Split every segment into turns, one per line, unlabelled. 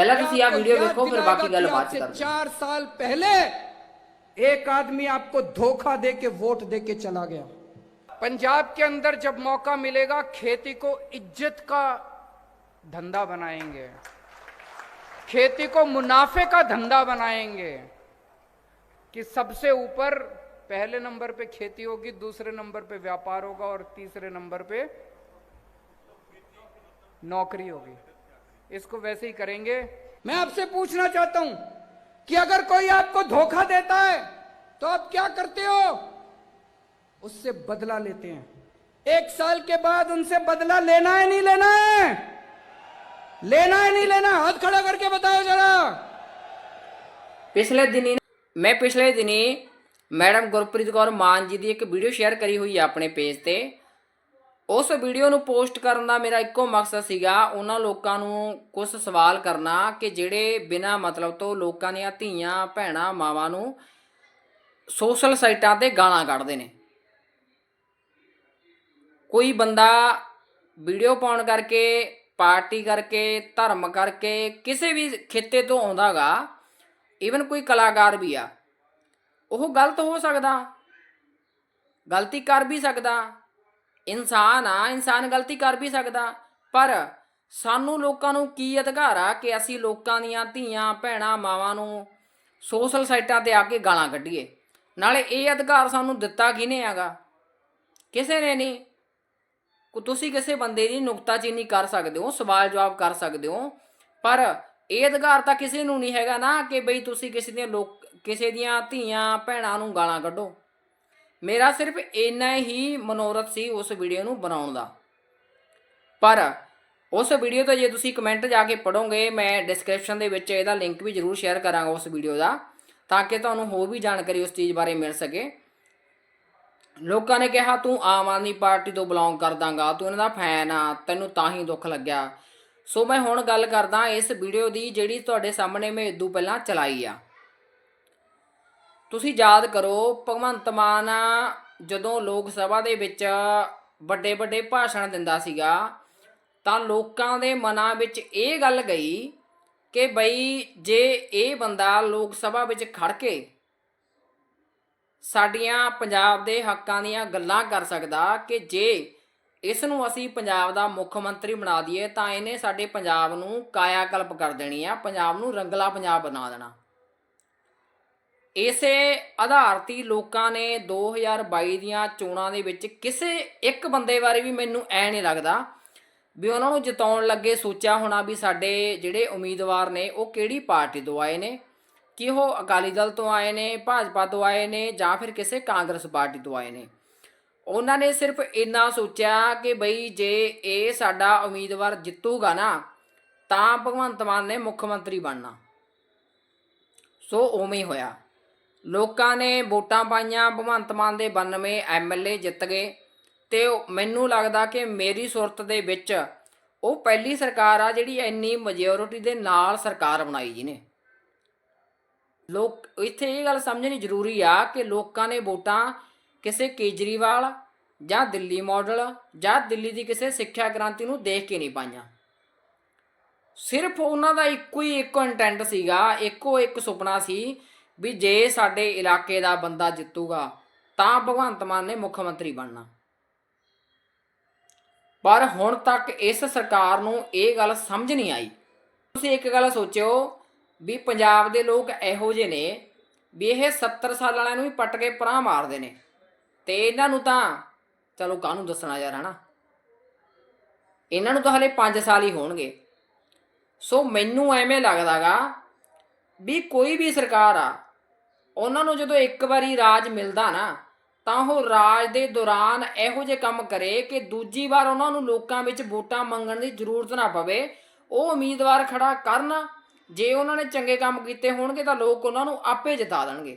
पहला
तो तुम
आप
वीडियो
देखो
फिर
बाकी
गल बात
चार साल पहले एक आदमी आपको धोखा दे के वोट दे के चला गया। पंजाब के अंदर जब मौका मिलेगा खेती को इज़्ज़त का धंधा बनाएँगे। खेती को मुनाफे का धंधा बनाएँगे कि सबसे ऊपर पहले नंबर पे खेती होगी दूसरे नंबर पे व्यापार होगा और तीसरे नंबर पे नौकरी होगी। इसको वैसे ही करेंगे। मैं आपसे पूछना चाहता हूँ कि अगर कोई आपको धोखा देता है तो आप क्या करते हो? उससे बदला लेते हैं। एक साल के बाद उनसे बदला लेना है नहीं लेना है? लेना है नहीं लेना हाथ खड़ा करके बताओ जरा।
पिछले दिन मैं पिछले दिन मैडम गुरप्रीत कौर मान जी की एक वीडियो शेयर करी हुई है अपने पेज से ਉਸ ਵੀਡੀਓ ਨੂੰ ਪੋਸਟ ਕਰਨ ਦਾ ਮੇਰਾ ਇੱਕੋ ਮਕਸਦ ਸੀਗਾ ਉਹਨਾਂ ਲੋਕਾਂ ਨੂੰ ਕੁਝ ਸਵਾਲ ਕਰਨਾ ਕਿ ਜਿਹੜੇ ਬਿਨਾਂ ਮਤਲਬ ਤੋਂ ਲੋਕਾਂ ਦੀਆਂ ਧੀਆਂ, ਭੈਣਾਂ, ਮਾਵਾਂ ਨੂੰ ਸੋਸ਼ਲ ਸਾਈਟਾਂ ਤੇ ਗਾਲਾਂ ਕੱਢਦੇ ਨੇ। ਕੋਈ ਬੰਦਾ ਵੀਡੀਓ ਪਾਉਣ ਕਰਕੇ ਪਾਰਟੀ ਕਰਕੇ, ਧਰਮ ਕਰਕੇ, ਕਿਸੇ ਵੀ ਖਿੱਤੇ ਤੋਂ ਆਉਂਦਾਗਾ ਈਵਨ ਕੋਈ ਕਲਾਕਾਰ ਵੀ ਆ, ਉਹ ਗਲਤ ਹੋ ਸਕਦਾ, ਗਲਤੀ ਕਰ ਵੀ ਸਕਦਾ। ਇਨਸਾਨ ਆ, ਇਨਸਾਨ ਗਲਤੀ ਕਰ ਵੀ ਸਕਦਾ। ਪਰ ਸਾਨੂੰ ਲੋਕਾਂ ਨੂੰ ਕੀ ਅਧਿਕਾਰ ਆ ਕਿ ਅਸੀਂ ਲੋਕਾਂ ਦੀਆਂ ਧੀਆਂ, ਭੈਣਾਂ, ਮਾਵਾਂ ਨੂੰ ਸੋਸ਼ਲ ਸਾਈਟਾਂ ਤੇ ਆ ਕੇ ਗਾਲਾਂ ਕੱਢੀਏ? ਨਾਲੇ ਇਹ ਅਧਿਕਾਰ ਸਾਨੂੰ ਦਿੱਤਾ ਕਿਹਨੇ ਹੈਗਾ? ਕਿਸੇ ਨੇ ਨਹੀਂ। ਕੋ ਤੁਸੀਂ ਕਿਸੇ ਬੰਦੇ ਦੀ ਨੁਕਤਾਚੀਨੀ ਕਰ ਸਕਦੇ ਹੋ, ਸਵਾਲ ਜਵਾਬ ਕਰ ਸਕਦੇ ਹੋ, ਪਰ ਇਹ ਅਧਿਕਾਰ ਤਾਂ ਕਿਸੇ ਨੂੰ ਨਹੀਂ ਹੈਗਾ ਨਾ ਕਿ ਬਈ ਤੁਸੀਂ ਕਿਸੇ ਦੀਆਂ ਲੋਕ, ਕਿਸੇ ਦੀਆਂ ਧੀਆਂ, ਭੈਣਾਂ ਨੂੰ ਗਾਲਾਂ ਕੱਢੋ। ਮੇਰਾ ਸਿਰਫ ਇੰਨਾ ਹੀ ਮਨੋਰਥ ਸੀ ਉਸ ਵੀਡੀਓ ਨੂੰ ਬਣਾਉਣ ਦਾ। ਪਰ ਉਸ ਵੀਡੀਓ ਤੋਂ ਜੇ ਤੁਸੀਂ ਕਮੈਂਟ ਜਾ ਕੇ ਪੜੋਗੇ ਮੈਂ ਡਿਸਕ੍ਰਿਪਸ਼ਨ ਦੇ ਵਿੱਚ ਇਹਦਾ ਲਿੰਕ ਵੀ ਜ਼ਰੂਰ ਸ਼ੇਅਰ ਕਰਾਂਗਾ ਉਸ ਵੀਡੀਓ ਦਾ, ਤਾਂ ਕਿ ਤੁਹਾਨੂੰ ਹੋਰ ਵੀ ਜਾਣਕਾਰੀ ਉਸ ਚੀਜ਼ ਬਾਰੇ ਮਿਲ ਸਕੇ। ਲੋਕਾਂ ਨੇ ਕਿਹਾ, ਤੂੰ ਆਮ ਆਦਮੀ ਪਾਰਟੀ ਤੋਂ ਬਿਲੋਂਗ ਕਰਦਾਂਗਾ ਤੂੰ ਇਹਨਾਂ ਦਾ ਫੈਨ ਆ, ਤੈਨੂੰ ਤਾਂ ਹੀ ਦੁੱਖ ਲੱਗਿਆ। ਸੋ ਮੈਂ ਹੁਣ ਗੱਲ ਕਰਦਾ ਇਸ ਵੀਡੀਓ ਦੀ ਜਿਹੜੀ ਤੁਹਾਡੇ ਸਾਹਮਣੇ ਮੈਂ ਇਦੋਂ ਪਹਿਲਾਂ ਚਲਾਈ ਆ। ਤੁਸੀਂ ਯਾਦ ਕਰੋ, ਭਗਵੰਤ ਮਾਨ ਜਦੋਂ ਲੋਕ ਸਭਾ ਦੇ ਵਿੱਚ ਵੱਡੇ ਵੱਡੇ ਭਾਸ਼ਣ ਦਿੰਦਾ ਸੀਗਾ, ਤਾਂ ਲੋਕਾਂ ਦੇ ਮਨਾਂ ਵਿੱਚ ਇਹ ਗੱਲ ਗਈ ਕਿ ਬਈ ਜੇ ਇਹ ਬੰਦਾ ਲੋਕ ਸਭਾ ਵਿੱਚ ਖੜ ਕੇ ਸਾਡੀਆਂ ਪੰਜਾਬ ਦੇ ਹੱਕਾਂ ਦੀਆਂ ਗੱਲਾਂ ਕਰ ਸਕਦਾ ਕਿ ਜੇ ਇਸ ਨੂੰ ਅਸੀਂ ਪੰਜਾਬ ਦਾ ਮੁੱਖ ਮੰਤਰੀ ਬਣਾ ਦਈਏ, ਤਾਂ ਇਹਨੇ ਸਾਡੇ ਪੰਜਾਬ ਨੂੰ ਕਾਇਆ ਕਲਪ ਕਰ ਦੇਣੀ ਆ, ਪੰਜਾਬ ਨੂੰ ਰੰਗਲਾ ਪੰਜਾਬ ਬਣਾ ਦੇਣਾ। ਇਸੇ ਆਧਾਰ ਤੇ ਲੋਕਾਂ ਨੇ 2022 ਦੀਆਂ ਚੋਣਾਂ ਦੇ ਵਿੱਚ ਕਿਸੇ ਇੱਕ ਬੰਦੇ ਬਾਰੇ ਵੀ ਮੈਨੂੰ ਐ ਨਹੀਂ ਲੱਗਦਾ ਵੀ ਉਹਨਾਂ ਨੂੰ ਜਿਤਾਉਣ ਲੱਗੇ ਸੋਚਿਆ ਹੋਣਾ ਵੀ ਸਾਡੇ ਜਿਹੜੇ ਉਮੀਦਵਾਰ ਨੇ ਉਹ ਕਿਹੜੀ ਪਾਰਟੀ ਤੋਂ ਆਏ ਨੇ ਕਿ ਉਹ ਅਕਾਲੀ ਦਲ ਤੋਂ ਆਏ ਨੇ, ਭਾਜਪਾ ਤੋਂ ਆਏ ਨੇ ਜਾਂ ਫਿਰ ਕਿਸੇ ਕਾਂਗਰਸ ਪਾਰਟੀ ਤੋਂ ਆਏ ਨੇ। ਉਹਨਾਂ ਨੇ ਸਿਰਫ ਇੰਨਾ ਸੋਚਿਆ ਕਿ ਬਈ ਜੇ ਇਹ ਸਾਡਾ ਉਮੀਦਵਾਰ ਜਿੱਤੂਗਾ ਨਾ, ਤਾਂ ਭਗਵੰਤ ਮਾਨ ਨੇ ਮੁੱਖ ਮੰਤਰੀ ਬਣਨਾ। ਸੋ ਉਵੇਂ ਹੀ ਹੋਇਆ। ਲੋਕਾਂ ਨੇ ਵੋਟਾਂ ਪਾਈਆਂ, ਭਗਵੰਤ ਮਾਨ ਦੇ 92 ਐਮਐਲਏ ਜਿੱਤ ਗਏ ਤੇ ਮੈਨੂੰ ਲੱਗਦਾ ਕਿ ਮੇਰੀ ਸੁਰਤ ਦੇ ਵਿੱਚ ਉਹ ਪਹਿਲੀ ਸਰਕਾਰ ਆ ਜਿਹੜੀ ਇੰਨੀ ਮੈਜੋਰਿਟੀ ਦੇ ਨਾਲ ਸਰਕਾਰ ਬਣਾਈ ਜੀ ਨੇ ਲੋਕ, ਇੱਥੇ ਇਹ ਗੱਲ ਸਮਝਣੀ ਜ਼ਰੂਰੀ ਆ ਕਿ ਲੋਕਾਂ ਨੇ ਵੋਟਾਂ ਕਿਸੇ ਕੇਜਰੀਵਾਲ ਜਾਂ ਦਿੱਲੀ ਮਾਡਲ ਜਾਂ ਦਿੱਲੀ ਦੀ ਕਿਸੇ ਸਿੱਖਿਆ ਕ੍ਰਾਂਤੀ ਨੂੰ ਦੇਖ ਕੇ ਨਹੀਂ ਪਾਈਆਂ। ਸਿਰਫ ਉਹਨਾਂ ਦਾ ਇੱਕੋ ਹੀ ਇੱਕੋ ਇੰਟੈਂਟ ਸੀਗਾ, ਇੱਕੋ ਇੱਕ ਸੁਪਨਾ ਸੀ ਵੀ ਜੇ ਸਾਡੇ ਇਲਾਕੇ ਦਾ ਬੰਦਾ ਜਿੱਤੂਗਾ, ਤਾਂ ਭਗਵੰਤ ਮਾਨ ਨੇ ਮੁੱਖ ਮੰਤਰੀ ਬਣਨਾ। ਪਰ ਹੁਣ ਤੱਕ ਇਸ ਸਰਕਾਰ ਨੂੰ ਇਹ ਗੱਲ ਸਮਝ ਨਹੀਂ ਆਈ। ਤੁਸੀਂ ਇੱਕ ਗੱਲ ਸੋਚਿਓ ਵੀ ਪੰਜਾਬ ਦੇ ਲੋਕ ਇਹੋ ਜਿਹੇ ਨੇ ਵੀ ਇਹ 70 ਸਾਲ ਵਾਲਿਆਂ ਨੂੰ ਵੀ ਪੱਟ ਕੇ ਪਰਾਂ ਮਾਰਦੇ ਨੇ। ਤੇ ਇਹਨਾਂ ਨੂੰ ਤਾਂ, ਚਲੋ ਕਾਹਨੂੰ ਦੱਸਣਾ ਯਾਰ, ਹਨਾ? ਇਹਨਾਂ ਨੂੰ ਤਾਂ ਹਲੇ 5 ਸਾਲ ਹੀ ਹੋਣਗੇ। ਸੋ ਮੈਨੂੰ ਐਵੇਂ ਲੱਗਦਾਗਾ ਵੀ ਕੋਈ ਵੀ ਸਰਕਾਰ ਆ ਉਹਨਾਂ ਨੂੰ ਜਦੋਂ ਇੱਕ ਵਾਰੀ ਰਾਜ ਮਿਲਦਾ ਨਾ, ਤਾਂ ਉਹ ਰਾਜ ਦੇ ਦੌਰਾਨ ਇਹੋ ਜਿਹੇ ਕੰਮ ਕਰੇ ਕਿ ਦੂਜੀ ਵਾਰ ਉਹਨਾਂ ਨੂੰ ਲੋਕਾਂ ਵਿੱਚ ਵੋਟਾਂ ਮੰਗਣ ਦੀ ਜ਼ਰੂਰਤ ਨਾ ਪਵੇ। ਉਹ ਉਮੀਦਵਾਰ ਖੜਾ ਕਰਨ, ਜੇ ਉਹਨਾਂ ਨੇ ਚੰਗੇ ਕੰਮ ਕੀਤੇ ਹੋਣਗੇ ਤਾਂ ਲੋਕ ਉਹਨਾਂ ਨੂੰ ਆਪੇ ਜਿਤਾ ਦੇਣਗੇ।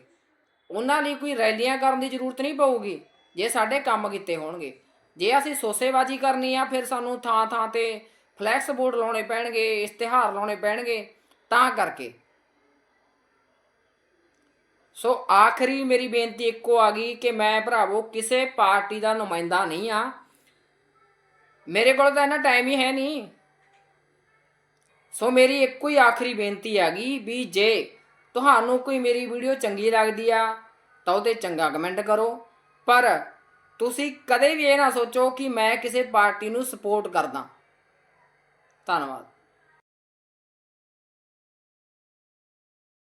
ਉਹਨਾਂ ਲਈ ਕੋਈ ਰੈਲੀਆਂ ਕਰਨ ਦੀ ਜ਼ਰੂਰਤ ਨਹੀਂ ਪਊਗੀ, ਜੇ ਸਾਡੇ ਕੰਮ ਕੀਤੇ ਹੋਣਗੇ। ਜੇ ਅਸੀਂ ਸੋਸੇਬਾਜ਼ੀ ਕਰਨੀ ਆ, ਫਿਰ ਸਾਨੂੰ ਥਾਂ ਥਾਂ ਤੇ ਫਲੈਕਸ ਬੋਰਡ ਲਾਉਣੇ ਪੈਣਗੇ, ਇਸ਼ਤਿਹਾਰ ਲਾਉਣੇ ਪੈਣਗੇ, ਤਾਂ ਕਰਕੇ। ਸੋ ਆਖਰੀ ਮੇਰੀ ਬੇਨਤੀ ਇੱਕੋ ਆ ਗਈ ਕਿ ਮੈਂ ਭਰਾਵੋ ਕਿਸੇ ਪਾਰਟੀ ਦਾ ਨੁਮਾਇੰਦਾ ਨਹੀਂ ਆ। ਮੇਰੇ ਕੋਲ ਤਾਂ ਇਹਨਾਂ ਟਾਈਮ ਹੀ ਹੈ ਨਹੀਂ। ਸੋ ਮੇਰੀ ਇੱਕੋ ਹੀ ਆਖਰੀ ਬੇਨਤੀ ਆ ਗਈ ਵੀ ਜੇ ਤੁਹਾਨੂੰ ਕੋਈ ਮੇਰੀ ਵੀਡੀਓ ਚੰਗੀ ਲੱਗਦੀ ਆ, ਤਾਂ ਉਹਦੇ ਚੰਗਾ ਕਮੈਂਟ ਕਰੋ। ਪਰ ਤੁਸੀਂ ਕਦੇ ਵੀ ਇਹ ਨਾ ਸੋਚੋ ਕਿ ਮੈਂ ਕਿਸੇ ਪਾਰਟੀ ਨੂੰ ਸਪੋਰਟ ਕਰਦਾ। ਧੰਨਵਾਦ।